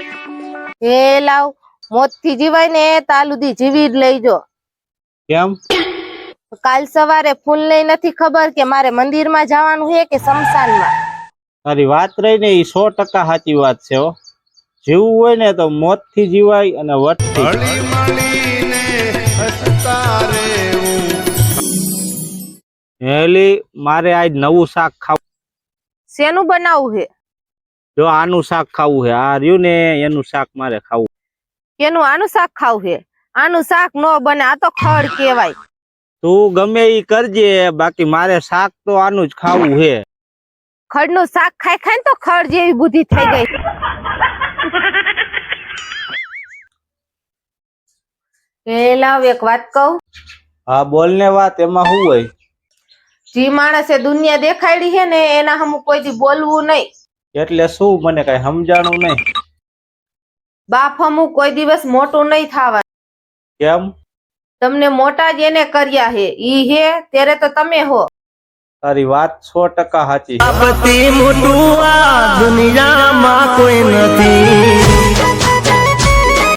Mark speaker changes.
Speaker 1: એ લાવ મોતથી જીવાય ને તાલુદી જીવી જ લઈજો
Speaker 2: કેમ?
Speaker 1: કાલ સવારે ફૂલ ને નથી ખબર કે મારે મંદિરમાં જવાનું છે કે શમશાનમાં.
Speaker 2: તારી વાત રહી ને એ સો ટકા સાચી વાત છે જીવવું હોય ને તો મોતથી જીવાય. અને વટ હેલી મારે આજ નવું શાક ખાવું.
Speaker 1: શેનું બનાવવું છે
Speaker 2: જો આનું શાક ખાવું છે આ રહ્યું ને એનું શાક મારે ખાવું.
Speaker 1: એનું આનું શાક ખાવું છે આનું શાક નો બને આ તો ખડ કેવાય
Speaker 2: તું ગમે ઈ કરજે બાકી મારે શાક તો આનું જ ખાવું છે
Speaker 1: ખડનું શાક ખાઈ ખાઈ તો ખડ જેવી બુદ્ધિ થઈ ગઈ. એ લાવ એક વાત કહું.
Speaker 2: હા બોલ ને વાત એમાં શું હોય?
Speaker 1: જે માણસે દુનિયા દેખાડી છે ને એના હમ કોઈ દી બોલવું નહીં.
Speaker 2: એટલે શું મને કઈ સમજાણું નહીં.
Speaker 1: બાપ અમુક કોઈ દિવસ મોટું નહીં થવા.
Speaker 2: કેમ?
Speaker 1: તમને મોટા જ એને કર્યા હે. ઈ હે ત્યારે તો તમે હો.
Speaker 2: તારી વાત સો ટકા સાચી
Speaker 3: મોટું આ દુનિયામાં કોઈ નથી.